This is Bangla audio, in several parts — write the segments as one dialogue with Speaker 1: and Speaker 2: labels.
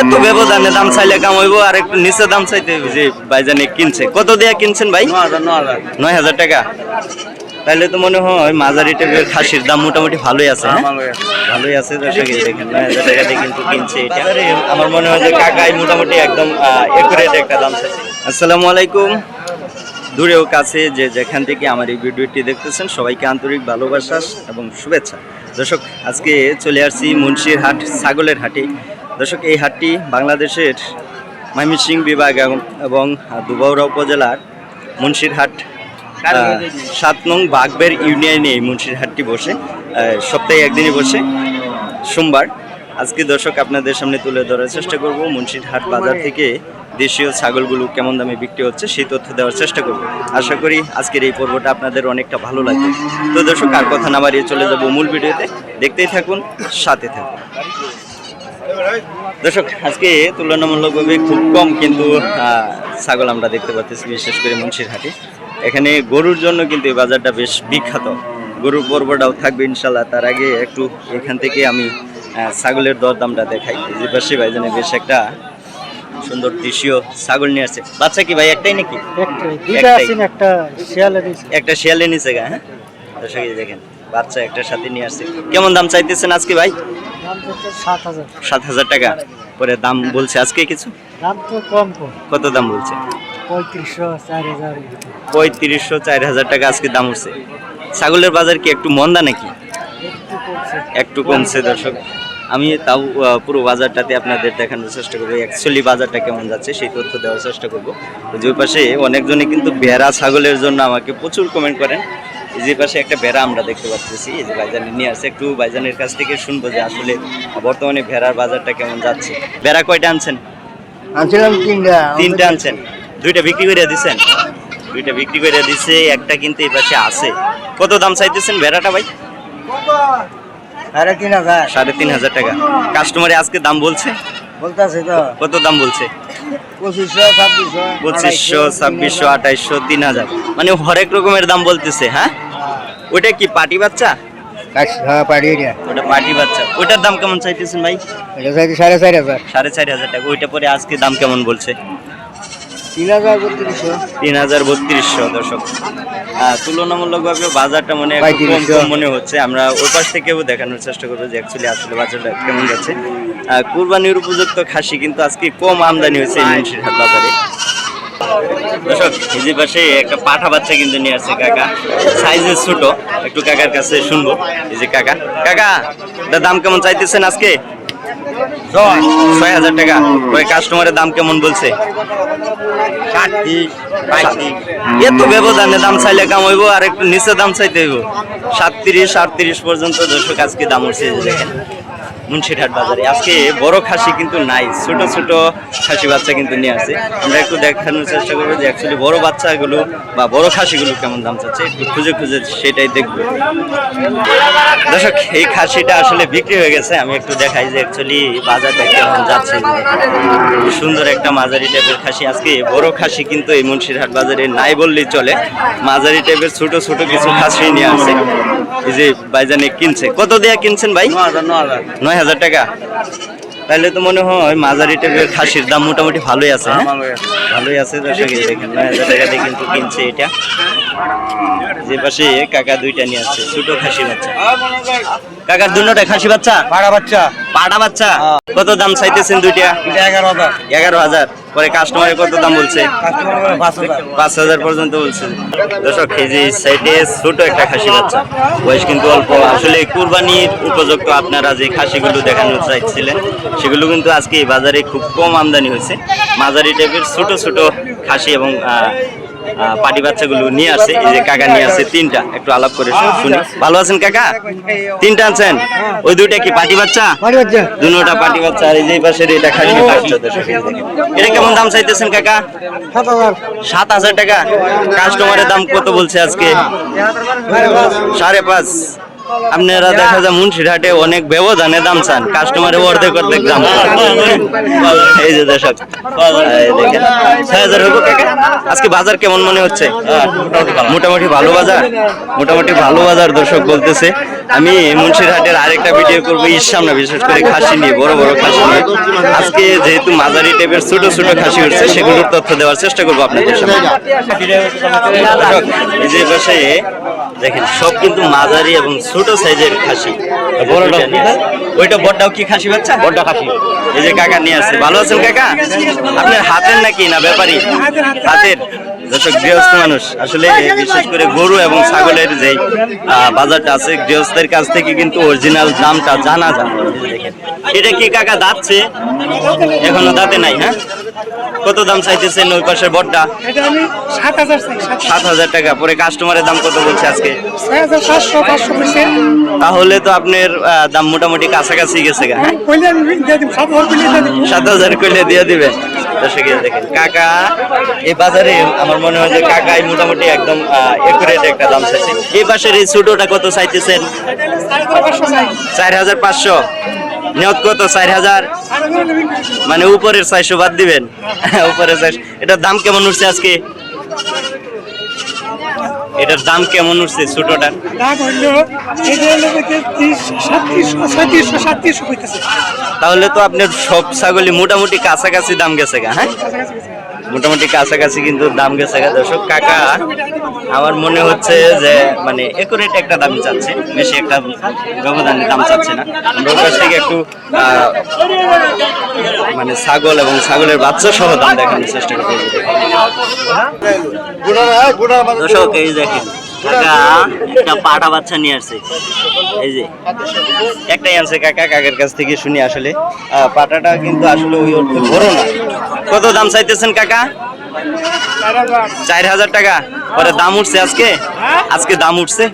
Speaker 1: এত ব্যবধানে দাম চাইলে কাম হইব আর একটু নিচে দাম চাইতে হইব যে ভাইজানে কিনছে। কত দিয়ে কিনছেন ভাই? নয় হাজার টাকা। তাহলে তো মনে হয় মাঝারি টাইপের খাসির দাম মোটামুটি ভালোই আছে হ্যাঁ? ভালোই আছে। দর্শক দেখেন নয় হাজার টাকা দিয়ে কিন্তু কিনছে এটা। আমার মনে হয় যে কাকাই মোটামুটি একদম একুরেট একটা দাম চাইছে। আসসালামু আলাইকুম। দূরেও কাছে যে যেখান থেকে আমার এই ভিডিওটি দেখতেছেন, সবাইকে আন্তরিক ভালোবাসা এবং শুভেচ্ছা। দর্শক, আজকে চলে আসছি মুন্সির হাট, ছাগলের হাটে। দর্শক, এই হাটটি বাংলাদেশের ময়মনসিং বিভাগ এবং- দুবাউরা উপজেলার মুন্সির হাট সাত নং বাগবের ইউনিয়নে এই মুন্সির হাটটি বসে। সপ্তাহে একদিনই বসে। সোমবার আজকে দর্শক আপনাদের সামনে তুলে ধরার চেষ্টা করব। মুন্সির হাট বাজার থেকে দেশীয় ছাগলগুলো কেমন দামে বিক্রি হচ্ছে সেই তথ্য দেওয়ার চেষ্টা করব। আশা করি আজকের এই পর্বটা আপনাদের অনেকটা ভালো লাগবে। তো দর্শক আর কথা না বাড়িয়ে চলে যাব মূল ভিডিওতে। দেখতেই থাকুন সাথে থাকুন। দর্শক আজকে তুলনামূলকভাবে খুব কম কিন্তু ছাগল আমরা দেখতে পাচ্ছি বিশেষ করে মুন্সির হাটে এখানে গরুর জন্য কিন্তু এই বাজারটা বেশ বিখ্যাত। গরুর পর্বটাও থাকবে ইনশাল্লাহ তার আগে একটু এখান থেকে আমি ছাগলের দরদামটা দেখাই। যে পাশে ভাইজানে বেশ একটা সুন্দর দেশীয় ছাগল নিয়ে আসছে। বাচ্চা কি ভাই একটাই নাকি?
Speaker 2: একটা শিয়ালে
Speaker 1: নিচে। গা হ্যাঁ? দর্শক দেখেন বাচ্চা একটার সাথে নিয়ে আসছে। কেমন দাম চাইতেছেন আজকে ভাই?
Speaker 2: সাত হাজার।
Speaker 1: টাকা। পরে দাম বলছে আজকে কিছু?
Speaker 2: দাম তো কম কম।
Speaker 1: কত দাম বলছে?
Speaker 2: পঁয়ত্রিশশো চার হাজার।
Speaker 1: পঁয়ত্রিশশো চার হাজার টাকা আজকে দাম উঠছে ছাগলের বাজার কি একটু মন্দা নাকি?
Speaker 2: একটু কমছে
Speaker 1: দর্শক। আমি তাও পুরো বাজারটাতে আপনাদের দেখানোর চেষ্টা করব। অ্যাকচুয়ালি বাজারটা কেমন যাচ্ছে সেই তথ্য দেওয়ার চেষ্টা করব। যে পাশে অনেকজনে কিন্তু ভেড়া ছাগলের জন্য আমাকে প্রচুর কমেন্ট করেন। এই যে পাশে একটা ভেড়া আমরা দেখতে পাচ্ছি এই যে ভাইজানের নিয়ে আসছে। একটু ভাইজানের কাছ থেকে শুনব যে আসলে বর্তমানে ভেড়ার বাজারটা কেমন যাচ্ছে। ভেড়া কয়টা আনছেন?
Speaker 2: আনছিলাম তিনটা।
Speaker 1: তিনটা আনছেন। দুইটা বিক্রি করে দিচ্ছেন দুইটা বিক্রি করে দিচ্ছে একটা কিন্তু এই পাশে আছে। কত দাম চাইতেছেন ভেড়াটা ভাই?
Speaker 2: সাড়ে তিন হাজার।
Speaker 1: সাড়ে তিন হাজার টাকা। কাস্টমারে আজকে দাম বলছে?
Speaker 2: বলতেছে তো।
Speaker 1: কত দাম বলছে?
Speaker 2: পঁচিশশো ছাব্বিশশো
Speaker 1: আঠাইশশো তিন হাজার। মানে হরেক রকমের দাম বলতেছে হ্যাঁ? ওইটা কি পাটি বাচ্চা?
Speaker 2: হ্যাঁ
Speaker 1: ওটা পাটি বাচ্চা। ওইটার দাম কেমন চাইতেছেন ভাই?
Speaker 2: সাড়ে চার হাজার।
Speaker 1: সাড়ে চার হাজার টাকা। ওইটা পরে আজকে দাম কেমন বলছে?
Speaker 2: তিন হাজার বত্রিশশো।
Speaker 1: তিন হাজার বত্রিশশো দর্শক। তুলনামূলকভাবে বাজারটা মানে কম কম মনে হচ্ছে। আমরা ওই পাশ থেকেও দেখানোর চেষ্টা করব যে অ্যাকচুয়ালি আসলে বাজারটা কেমন যাচ্ছে। কুরবানির উপযুক্ত খাসি কিন্তু আজকে কম আমদানি হয়েছে এই মুন্সিরহাট বাজারে। দর্শক এই পাশে একটা পাঠা বাচ্চা কিন্তু নিয়ে আসছে কাকা। সাইজে ছোট। একটু কাকার কাছে শুনব। এই যে কাকা। কাকা দাম কেমন চাইতেছেন আজকে? ছয় হাজার টাকা। ওই কাস্টমারের দাম কেমন বলছে? এত ব্যবধানে দাম চাইলে কাম হইব আর একটু নিচে দাম চাইতে হইব। সাতত্রিশ আটত্রিশ পর্যন্ত দর্শক আজকে দাম উঠছে। দেখেন মুন্সিরহাট বাজারে। আজকে বড় খাসি কিন্তু নাই ছোট ছোট খাসি বাচ্চা কিন্তু নিয়ে আসে আমরা একটু দেখানোর চেষ্টা করব যে অ্যাকচুয়ালি বড় বাচ্চাগুলো বা বড় খাসিগুলো কেমন দাম চাচ্ছে একটু খুঁজে খুঁজে সেটাই দেখব। দর্শক এই খাসিটা আসলে বিক্রি হয়ে গেছে আমি একটু দেখাই যে অ্যাকচুয়ালি বাজারটা কেমন যাচ্ছে সুন্দর একটা মাঝারি টাইপের খাসি। আজকে বড় খাসি কিন্তু এই মুন্সিরহাট বাজারে নাই বললেই চলে। মাঝারি টাইপের ছোট ছোট কিছু খাসি নিয়ে আসে এই যে ভাইজানে কিনছে। কত দেয়া কিনছেন ভাই? নয় হাজার টাকা। তাহলে তো মনে হয় মাঝারি টাইপের খাসির দাম মোটামুটি ভালোই আছে হ্যাঁ? ভালোই আছে। দেখেন নয় হাজার টাকা দিয়ে কিন্তু কিনছে এটা। যে পাশে কাকা দুইটা নিয়ে আসছে ছোট খাসি বাচ্চা। কাকার দুটোটা খাসি বাচ্চা?
Speaker 2: পাড়া বাচ্চা।
Speaker 1: পাড়া বাচ্চা? কত দাম চাইতেছেন দুইটা
Speaker 2: এগারো হাজার।
Speaker 1: এগারো হাজার। পরে কাস্টমারে কত দাম বলছে?
Speaker 2: পাঁচ হাজার
Speaker 1: পর্যন্ত বলছে। দর্শক কেজি সাইডে ছোট একটা খাসি বাচ্চা। বয়স কিন্তু অল্প। আসলে কুরবানির উপযুক্ত আপনারা যে খাসিগুলো দেখানো চাইছিলেন, সেগুলো কিন্তু আজকে বাজারে খুব কম আমদানি হয়েছে। মাঝারি টাইপের ছোট ছোট খাসি এবং পাটি বাচ্চাগুলো নিয়ে আসে এই যে কাকা নিয়ে আসে তিনটা একটু আলাপ করে শুনি। ভালো আছেন কাকা? তিনটা আছেন ওই দুইটা কি পাটি বাচ্চা? দুটা পাটি বাচ্চা আর এই যে পাশে পাশের এটা খালি বাচ্চা। এটা কেমন দাম চাইতেছেন কাকা?
Speaker 2: সাত হাজার।
Speaker 1: টাকা। কাস্টমারের দাম কত বলছে আজকে? সাড়ে পাঁচ। আপনারা দেখা যায় মুন্সিরহাটে অনেক ব্যবধানে দাম চান। কাস্টমারে অর্ধেক অর্ধেক দাম এই যে দর্শক ছয় হাজার হইব আজকে বাজার কেমন মনে হচ্ছে? মোটামুটি ভালো বাজার? মোটামুটি ভালো বাজার দর্শক বলতেছে। আমি মুন্সিরহাটের আরেকটা ভিডিও করব ঈদ সামনে বিশেষ করে খাসি নিয়ে বড় বড় খাসি নিয়ে। আজকে যেহেতু মাঝারি টাইপের ছোট ছোট খাসি উঠছে সেগুলোর তথ্য দেওয়ার চেষ্টা করব আপনাদের সামনে। এই যে পাশে দেখেন সব কিন্তু মাঝারি এবং ছোট সাইজের খাসি। বড়টা ওইটা বড়টাও কি খাসি বাচ্চা? বড়টা খাসি। এই যে কাকা নিয়ে আসছে। ভালো আছেন কাকা? আপনার হাতের নাকি না ব্যাপারী? হাতের। দর্শক গৃহস্থ মানুষ আসলে বিশেষ করে গরু এবং ছাগলের যে বাজারটা আছে গৃহস্থের কাছ থেকে কিন্তু অরিজিনাল দামটা জানা যায়। এটা কি কাকা দাঁতছে? এখনও দাঁতে নাই হ্যাঁ? কত দাম চাইতেছেন ওই পাশের বড়টা
Speaker 3: সাত হাজার
Speaker 1: টাকা। পরে কাস্টমারের দাম কত বলছে আজকে? তাহলে তো আপনার দাম মোটামুটি কাছাকাছি গেছে গা। হ্যাঁ
Speaker 3: সাত হাজার কইলে দিয়ে দিব।
Speaker 1: সাত হাজার কইলে দিয়ে দিবে। দেখেন কাকা এই বাজারে আমার মনে হয় যে কাকাই মোটামুটি একদম একুরেট একটা দাম চাইছে। এই পাশের এই ছোটটা কত চাইতেছেন? চার হাজার পাঁচশো। নিয়ত কত? চার হাজার। মানে উপরের চারশো বাদ দিবেন। উপরের চারশো। এটার দাম কেমন উঠছে আজকে? এটার দাম কেমন উঠছে ছোটটার? তাহলে তো আপনার সব ছাগলই মোটামুটি কাছাকাছি দাম গেছে গা হ্যাঁ। মোটামুটি কাছাকাছি কিন্তু দাম গেছে দর্শক কাকা আমার মনে হচ্ছে যে মানে একুরেট একটা দাম চাচ্ছে বেশি একটা ব্যবধানে দাম চাচ্ছে না। আমরা ওর কাছ থেকে একটু আহ, মানে ছাগল এবং ছাগলের বাচ্চা সহ দাম দেখানোর চেষ্টা করতে দর্শক এই দেখেন কাকা, একটা পাটা বাচ্চা এই যে, একটাই আনছে কাকা কাছ থেকে শুনি আসলে। পাটাটা কিন্তু আসলে ওই না। কত দাম চাইতেছেন কাকা? চার হাজার টাকা। পরে দাম উঠছে আজকে? আজকে দাম উঠছে।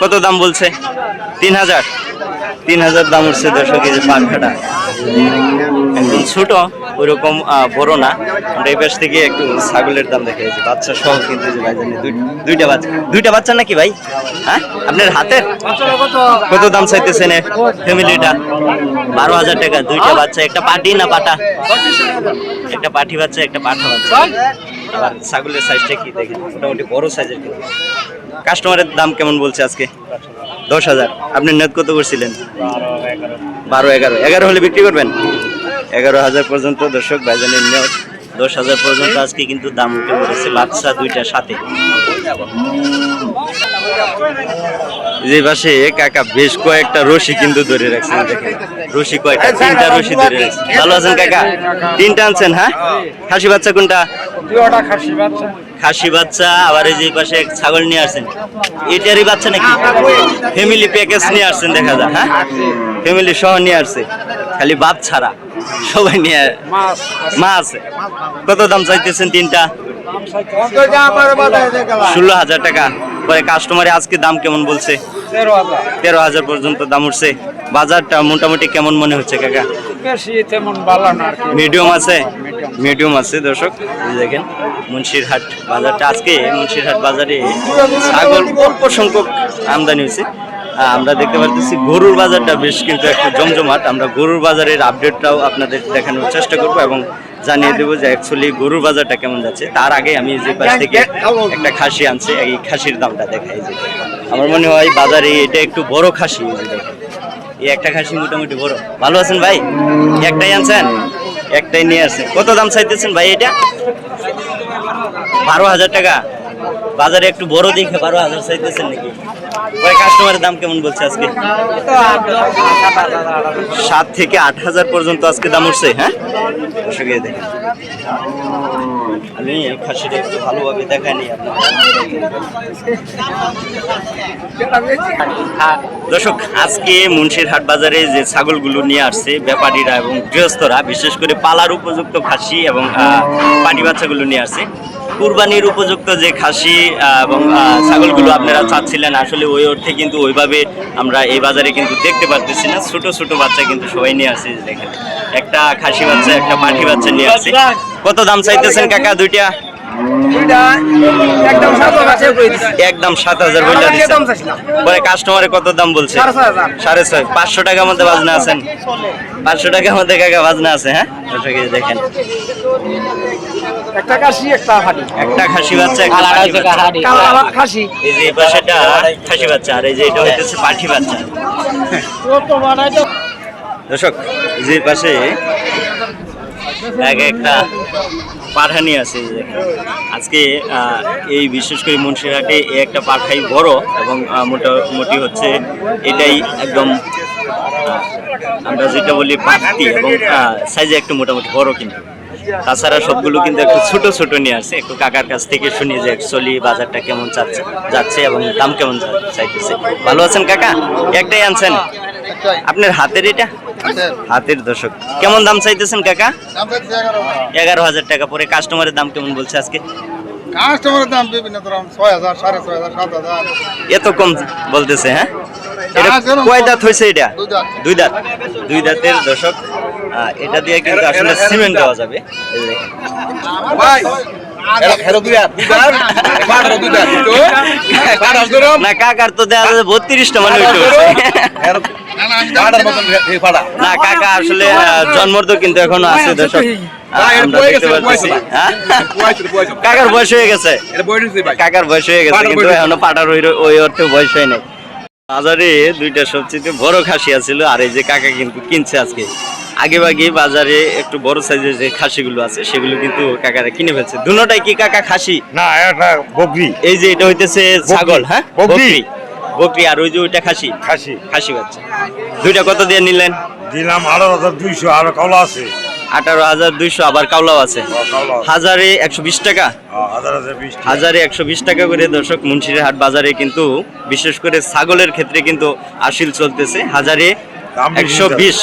Speaker 1: কত দাম বলছে? তিন হাজার। তিন হাজার দাম উঠছে দর্শক কেজি পাখাটা একদম ছোট, ওইরকম বড় না। আমরা এই পাশ থেকে একটু ছাগলের দাম দেখে যে বাচ্চা সহ কিন্তু দুইটা বাচ্চা। দুইটা বাচ্চা নাকি ভাই? হ্যাঁ? আপনার হাতের? কত দাম চাইতেছেন ফ্যামিলিটা? বারো হাজার টাকা। দুইটা বাচ্চা, একটা পাটি না পাটা? একটা পাঠি বাচ্চা, একটা পাঠা বাচ্চা। ছাগলের সাইজটা কি দেখেন? মোটামুটি বড় সাইজের কাস্টমারের দাম কেমন বলছে আজকে? দশ হাজার। আপনি নেট কত করছিলেন? বারো, এগারো। এগারো হলে বিক্রি করবেন? এগারো হাজার পর্যন্ত দর্শক নেট দশ হাজার পর্যন্ত আজকে কিন্তু দাম উঠে পড়েছে বাচ্চা সাথে। যে পাশে কাকা বেশ কয়েকটা রশি কিন্তু ধরে রাখছেন রশি কয়টা? তিনটা রশি ধরে রাখছেন ভালো আছেন কাকা? তিনটা আনছেন হ্যাঁ? খাসি বাচ্চা কোনটা? খাসি বাচ্চা। আবার এই যে পাশে এক ছাগল নিয়ে আসছেন। এটারই বাচ্চা নাকি? ফ্যামিলি প্যাকেজ নিয়ে আসছেন দেখা যায় হ্যাঁ? ফ্যামিলি সহ নিয়ে আসছে। খালি বাপ ছাড়া সবাই নিয়ে মা আছে কত দাম চাইতেছেন তিনটা? ষোলো হাজার টাকা। পরে কাস্টমারে আজকে দাম কেমন বলছে? তেরো হাজার পর্যন্ত দাম উঠছে। বাজারটা মোটামুটি কেমন মনে হচ্ছে কাকা?
Speaker 4: বেশি তেমন ভালো না
Speaker 1: মিডিয়াম আছে? মিডিয়াম আছে দর্শক। এই দেখেন মুন্সিরহাট বাজারটা আজকে মুন্সিরহাট বাজারে ছাগল অল্প সংখ্যক আমদানি হয়েছে। আমরা দেখতে পাচ্ছি গরুর বাজারটা বেশ কিন্তু একটা জমজমাট। আমরা গরুর বাজারের আপডেটটাও আপনাদের দেখানোর চেষ্টা করব এবং জানিয়ে দেবো যে অ্যাকচুয়ালি গরুর বাজারটা কেমন যাচ্ছে। তার আগে আমি যে পাশ থেকে একটা খাসি আনছি এই খাসির দামটা দেখাই যে। আমার মনে হয় বাজারে এটা একটু বড় খাসি দেখেন। একটা খাসি মোটামুটি বড়। ভালো আছেন ভাই? একটাই আনছেন? একটাই নিয়ে আসছেন। কত দাম চাইতেছেন ভাই এটা? বারো হাজার টাকা। বাজারে একটু বড় দেখে বারো হাজার চাইতেছেন নাকি? ভাই কাস্টমারের দাম কেমন বলছে আজকে? সাত থেকে আট হাজার পর্যন্ত আজকে দাম উঠছে হ্যাঁ? আমি খাসিটা একটু ভালোভাবে দেখাইনি দর্শক, আজকে বাজারে যে ছাগলগুলো নিয়ে আসছে ব্যাপারীরা এবং গৃহস্থরা, বিশেষ করে পালার উপযুক্ত খাসি এবং পাটি বাচ্চাগুলো নিয়ে আসছে। কুরবানির উপযুক্ত যে খাসি এবং ছাগলগুলো আপনারা চাচ্ছিলেন, আসলে ওই অর্থে কিন্তু ওইভাবে আমরা এই বাজারে কিন্তু দেখতে পারতেছি না। ছোট ছোট বাচ্চা কিন্তু সবাই নিয়ে আসি দেখেন। একটা খাসি বাচ্চা, একটা মাটি বাচ্চা নিয়ে আসি। কত দাম চাইতেছেন, কাকা, দুইটা?
Speaker 2: একদম সাত হাজার।
Speaker 1: পরে কাস্টমারে কত দাম বলছে?
Speaker 2: সাড়ে ছয়
Speaker 1: পাঁচশো টাকার মধ্যে বাজনা আছেন পাঁচশো টাকার মধ্যে কাকা বাজনা আছে হ্যাঁ? দেখেন।
Speaker 2: একটা কাশি একটা হাড়ি।
Speaker 1: একটা খাসি বাচ্চা একটা পাঠি বাচ্চা।
Speaker 2: কালো আবার খাসি।
Speaker 1: এই যে পাশেটা খাসি বাচ্চা আর এই যে এটা হইতেছে পাঠি বাচ্চা। দর্শক যে পাশে এক একটা পাঠানি আছে যে। আজকে এই বিশেষ করে মুন্সিরহাটে একটা পাঠাই বড় এবং মোটামুটি হচ্ছে এটাই একদম আমরা যেটা বলি পাখতি এবং সাইজে একটু মোটামুটি বড় কিন্তু। তাছাড়া সবগুলো কিন্তু একটু ছোট ছোট নিয়ে আসছে একটু কাকার কাছ থেকে শুনি যে অ্যাকচুয়ালি বাজারটা কেমন চাচ্ছে, যাচ্ছে এবং দাম কেমন চাইতেছে। ভালো আছেন কাকা? একটাই আনছেন? আপনার হাতের এটা? হাতের দর্শক। কেমন দাম চাইতেছেন কাকা? এগারো হাজার। টাকা পরে কাস্টমারের দাম কেমন বলছে আজকে?
Speaker 5: কাস্টমারের দাম বিভিন্ন ধরুন ছয় হাজার সাড়ে ছয় হাজার সাত হাজার।
Speaker 1: এত কম বলতেছে হ্যাঁ? এটা
Speaker 5: যা যেরকম
Speaker 1: কয় দাঁত হয়েছে এটা?
Speaker 5: দুই দাঁত।
Speaker 1: দুই দাঁতের দর্শক এটা দিয়ে কিন্তু আসলে সিমেন্ট দেওয়া যাবে। না কাকার তো দেওয়া যাবে বত্রিশটা মানে না কাকা আসলে আহ, জন্মর তো কিন্তু এখনও আছে দর্শক। হ্যাঁ? কাকার বয়স হয়ে গেছে।
Speaker 5: দিছি ভাই।
Speaker 1: কাকার বয়স হয়ে গেছে কিন্তু এখনও পাটার ওই ওই অর্থে বয়স হয় নাই। বাজারে দুইটা সবচেয়ে বড় খাসি আছিল আর এই যে কাকা কিন্তু কিনছে আজকে। আগে ভাগে বাজারে একটু বড় সাইজের যে খাসিগুলো আছে সেগুলো কিন্তু কাকারা কিনে ফেলছে। দুটোটাই কি কাকা খাসি?
Speaker 6: না এটা বকরি।
Speaker 1: এই যে এটা হইতেছে ছাগল হ্যাঁ?
Speaker 6: বকরি।
Speaker 1: বকরি আর ওই যে ওইটা খাসি?
Speaker 6: খাসি।
Speaker 1: খাসি বাচ্চা। দুইটা কত দিয়ে নিলেন?
Speaker 6: দিলাম আঠারো হাজার দুইশো আর কলা আছে।
Speaker 1: আঠারো হাজার দুইশো আবার কাউলাও আছে। হাজারে একশো বিশ টাকা?
Speaker 6: হ্যাঁ, হাজার বিশ টাকা।
Speaker 1: হাজারে একশো বিশ টাকা করে দর্শক মুন্সিরহাট বাজারে কিন্তু বিশেষ করে ছাগলের ক্ষেত্রে কিন্তু আসিল চলতেছে। হাজারে একশো বিশ।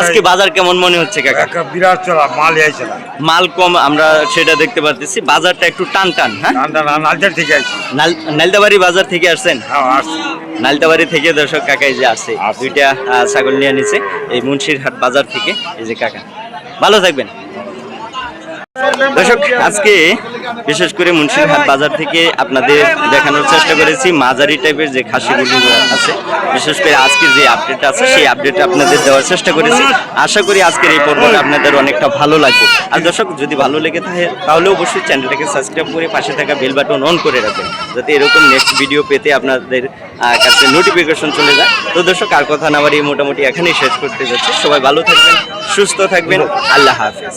Speaker 1: আজকে বাজার কেমন মনে হচ্ছে কাকা?
Speaker 6: বিরাট চলা মাল আইছে
Speaker 1: মাল কম আমরা সেটা দেখতে পারতেছি। বাজারটা একটু টান টান হ্যাঁ?
Speaker 6: থেকে
Speaker 1: নালদাবাড়ি বাজার থেকে আসছেন?
Speaker 6: হ্যাঁ আসছি।
Speaker 1: নালতাবাড়ি থেকে দর্শক এই যে আসছে। দুইটা ছাগল নিয়ে নিছে এই মুন্সির হাট বাজার থেকে। এই যে কাকা ভালো থাকবেন। দর্শক, আজকে বিশেষ করে মুন্সিরহাট বাজার থেকে আপনাদের দেখানোর চেষ্টা করেছি, মাঝারি টাইপের যে খাসিগুলো আছে, বিশেষ করে আজকে যে আপডেট আছে, সেই আপডেট আপনাদের দেওয়ার চেষ্টা করেছি। আশা করি আজকের এই পর্বটা আপনাদের অনেকটা ভালো লাগবে। আর দর্শক, যদি ভালো লেগে থাকে, তাহলে অবশ্যই চ্যানেলটাকে সাবস্ক্রাইব করে পাশে থাকা বেল বাটন অন করে রাখবেন, যাতে এরকম নেক্সট ভিডিও পেতে আপনাদের কাছে নোটিফিকেশন চলে যায়। তো দর্শক, আর কথা না বাড়িয়ে মোটামুটি এখানেই শেষ করতে যাচ্ছি। সবাই ভালো থাকবেন, সুস্থ থাকবেন। আল্লাহ হাফেজ।